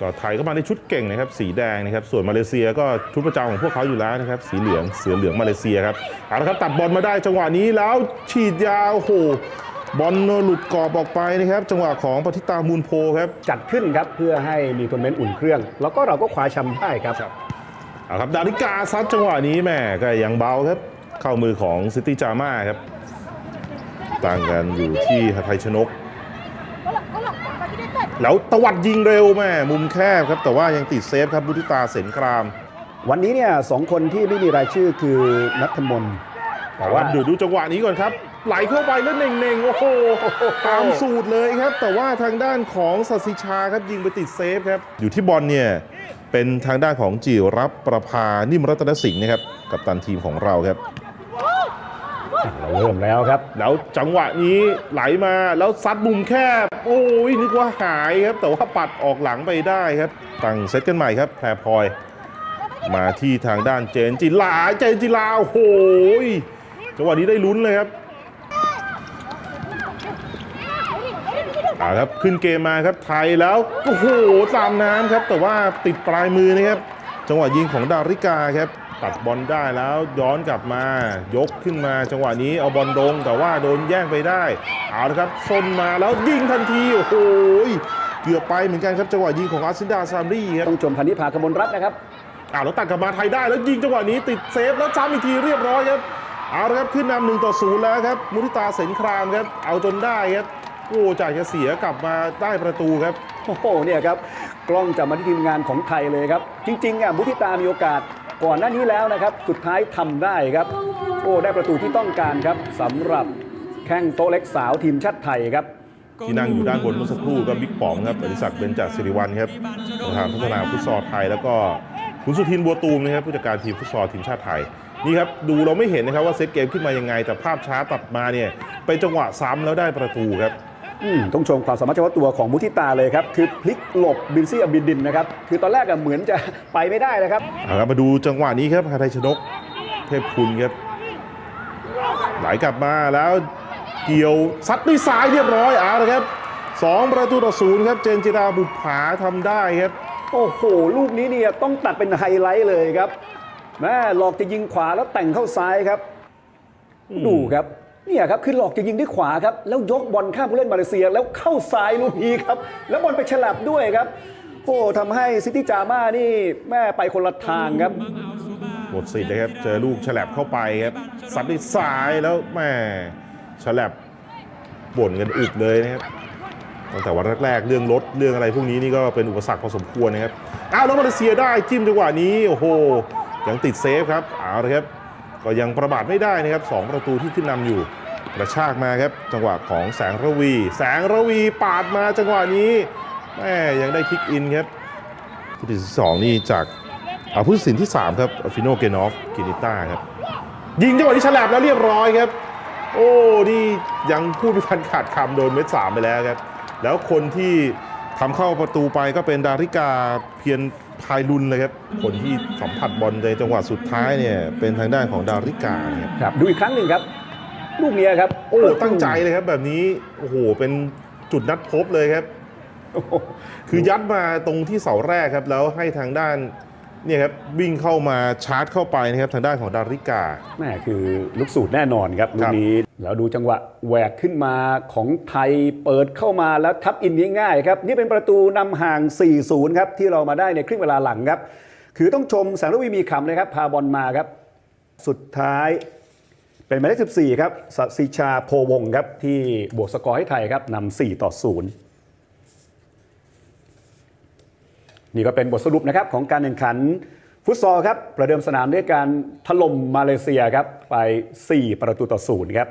ก็ไทยก็มาในชุดเก่งนะครับสีแดงนะครับส่วนมาเลเซียก็ชุดประจำของพวกเขาอยู่แล้วนะครับสีเหลืองเสือเหลืองมาเลเซียครับเอาละครับตัดบอลมาได้จังหวะนี้แล้วฉีดยาวโอ้โหบอลหลุดกรอบออกไปนะครับ จังหวะของปฏิตามูลโพครับจัดขึ้นครับเพื่อให้มีทัวร์นาเมนต์อุ่นเครื่อง แล้วก็เราก็คว้าแชมป์ได้ครับเอาครับดาริกาซัดจังหวะนี้แม่ก็ยังเบาครับ เข้ามือของซิตี้จาม่าครับต่างกันอยู่ที่หทัยชนก แล้วตวัดยิงเร็วแม่มุมแคบครับ แต่ว่ายังติดเซฟครับบุติตาเสนคราม วันนี้เนี่ยสองคนที่ไม่มีรายชื่อคือนัทมนต์แต่แต่ว่าว่าดูดูจังหวะนี้ก่อนครับ ไหลเข้าไปแล้วเน่งๆ โอ้โหตามสูตรเลยครับ แต่ว่าทางด้านของสัสิชาครับยิงไปติดเซฟครับ อยู่ที่บอลเนี่ย เป็นทางด้านของจิรับประภา นิ่มรัตนสิงห์นะครับ กับตันทีมของเราครับ เราเริ่มแล้วครับ แล้วจังหวะนี้ไหลมาแล้วซัดมุมแคบ โอ้ยนึกว่าหายครับ แต่ว่าปัดออกหลังไปได้ครับตั้งเซตกันใหม่ครับแพรพลอย มาที่ทางด้านเจนจิลาเจนจิลาโอ้โหยจังหวะนี้ได้ลุ้นเลยครับเอาครับขึ้นเกมมาครับไทยแล้วโอ้โหตามน้ำครับ แต่ว่าติดปลายมือนะครับ จังหวะยิงของดาริกาครับ ตัดบอลได้แล้วย้อนกลับมายกขึ้นมาจังหวะนี้เอาบอลลงแต่ว่าโดนแย่งไปได้ เอาละครับชนมาแล้วยิงทันที โอ้โหเกือบไปเหมือนกันครับจังหวะยิงของอาซินดาซามรีครับต้องชมพันธิพากมลรัตน์นะครับอ้าวแล้วตัดกลับมาไทยได้แล้วยิงจังหวะนี้ติดเซฟแล้วจ้ำอีกทีเรียบร้อยครับเอาละครับขึ้นนำหนึ่งต่อศูนย์แล้วครับมุทิตาเสนครามครับเอาจนได้ครับโอ้จากจะเสียกลับมาได้ประตูครับโอ้โหเนี่ยครับกล้องจะมาที่ทีมงานของไทยเลยครับ จริงๆอะมุทิตามีโอกาส ก่อนหน้านี้แล้วนะครับ สุดท้ายทำได้ครับ โอ้ ได้ประตูที่ต้องการครับสำหรับแข้งโต๊ะเล็กสาวทีมชาติไทยครับ ที่นั่งอยู่ด้านบนเมื่อสักครู่ก็บิ๊กป๋อมครับอดิศักดิ์เบญจศิริวัลครับประธานพัฒนาฟุตซอลไทย แล้วก็คุณสุทินบัวตูมนะครับผู้จัดการทีมฟุตซอลทีมชาติไทยนี่ครับดูเราไม่เห็นนะครับว่าเซตเกมขึ้นมายังไง แต่ภาพช้าตัดมาเนี่ยเป็นจังหวะซ้ำแล้วได้ประตูครับ ต้องชมความสามารถเฉพาะตัวของมุทิตาเลยครับ คือพลิกหลบบินซี่อบินดินนะครับ คือตอนแรกอะเหมือนจะไปไม่ได้นะครับเอาครับมาดูจังหวะนี้ครับหาไทยชนก เทพคุณครับ ไหลกลับมาแล้วเกี่ยวซัดด้วยซ้ายเรียบร้อยเอาละครับสองประตูต่อศูนย์ครับเจนจิราบุปผาทำได้ครับ โอ้โห ลูกนี้เนี่ยต้องตัดเป็นไฮไลท์เลยครับแม่หลอกจะยิงขวาแล้วแต่งเข้าซ้ายครับ ดูครับ เนี่ยครับคือหลอกจะยิงด้วยขวาครับแล้วยกบอลข้ามผู้เล่นมาเลเซีย แล้วเข้าซ้ายลูกนี้ครับ แล้วบอลไปฉลับด้วยครับโอ้ทำให้ซิตี้จาม่านี่แม่ไปคนละทางครับหมดสิทธิ์เลยครับเจอลูกฉลับเข้าไปครับซัดด้วยซ้ายแล้วแม่ฉลับบ่นกันอุบเลยนะครับตั้งแต่วันแรกๆเรื่องรถเรื่องอะไรพวกนี้นี่ก็เป็นอุปสรรคพอสมควรนะครับอ้าวแล้วมาเลเซียได้จิ้มจังหวะนี้โอ้โหยังติดเซฟครับเอาละครับ ก็ยังประมาทไม่ได้นะครับสองประตูที่ขึ้นนำอยู่กระชากมาครับจังหวะของแสงระวี แสงระวีปาดมาจังหวะนี้แม่ยังได้คิกอินครับผู้ที่สองนี่จากอาผู้สินที่ 3 ครับฟิโนเกนอฟกินิต้าครับ ยิงจังหวะที่ฉลับแล้วเรียบร้อยครับ โอ้นี่ยังพูดไม่ทันขาดคำโดนเม็ดสามไปแล้วครับ แล้วคนที่ทำเข้าประตูไปก็เป็นดาริกาเพียร พายลุนเลยครับ คนที่สัมผัสบอลในจังหวะสุดท้ายเนี่ยเป็นทางด้านของดาริกาเนี่ยครับดูอีกครั้งหนึ่งครับ ลูกเนี้ยครับ โอ้ตั้งใจเลยครับ แบบนี้โอ้โหเป็นจุดนัดพบเลยครับโอ้โหคือยัดมาตรงที่เสาแรกครับ แล้วให้ทางด้าน เนี่ยครับวิ่งเข้ามาชาร์จเข้าไปนะครับทางด้านของดาริกา แม่คือลูกสูตรแน่นอนครับลูครักบนี้แล้วดูจังหวะแหวกขึ้นมาของไทยเปิดเข้ามาแล้วทับอินง่ายๆครับนี่เป็นประตูนำห่าง 4-0 ครับที่เรามาได้ในครึ่งเวลาหลังครับ คือต้องชมแสงระวีมีคำนะครับพาบอลมาครับ สุดท้ายเป็นหมายเลข14 ครับสศิชาโพวงศ์ครับที่บวกสกอร์ให้ไทยครับนำ4ต่อ 0 นี่ก็เป็นบทสรุปนะครับของการแข่งขันฟุตซอลครับประเดิมสนามด้วยการถล่มมาเลเซียครับไป 4 ประตูต่อศูนย์ครับ